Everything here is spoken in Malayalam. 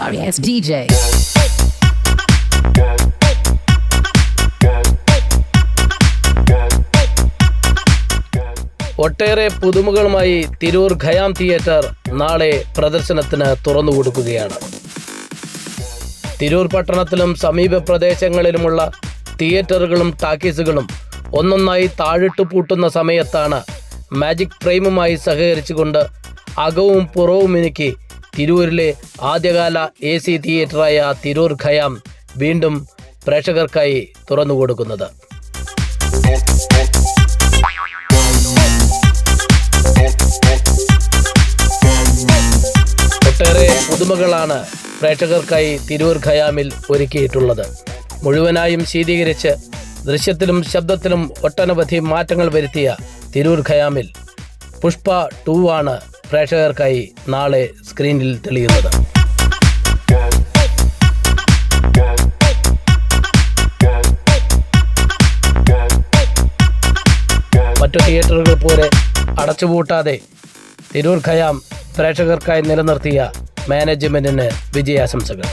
sorry ass DJ. ഒട്ടേറെ പുതുമകളുമായി തിരൂർ ഖയാം തിയേറ്റർ നാളെ പ്രദർശനത്തിന് തുറന്നു കൊടുക്കുകയാണ് തിരൂർ പട്ടണത്തിലും സമീപ പ്രദേശങ്ങളിലുമുള്ള തിയേറ്ററുകളും ടാക്കീസുകളും ഒന്നൊന്നായി താഴിട്ടു പൂട്ടുന്ന സമയത്താണ് മാജിക് ഫ്രെയിമുമായി സഹകരിച്ചുകൊണ്ട് അകവും പുറവും മിനുക്കി തിരൂരിലെ ആദ്യകാല എ സി തിയേറ്ററായ തിരൂർ ഖയാം വീണ്ടും പ്രേക്ഷകർക്കായി തുറന്നു കൊടുക്കുന്നത്. ഒട്ടേറെ പുതുമകളാണ് പ്രേക്ഷകർക്കായി തിരൂർ ഖയാമിൽ ഒരുക്കിയിട്ടുള്ളത്. മുഴുവനായും ശീതീകരിച്ച് ദൃശ്യത്തിലും ശബ്ദത്തിലും ഒട്ടനവധി മാറ്റങ്ങൾ വരുത്തിയ തിരൂർ ഖയാമിൽ. പുഷ്പ ടു ആണ് പ്രേക്ഷകർക്കായി നാളെ സ്ക്രീനിൽ തെളിയുന്നത്. മറ്റു തിയേറ്ററുകൾ പോലെ അടച്ചുപൂട്ടാതെ തിരൂർ ഖയാം പ്രേക്ഷകർക്കായി നിലനിർത്തിയ മാനേജ്മെന്റിന് വിജയാശംസകൾ.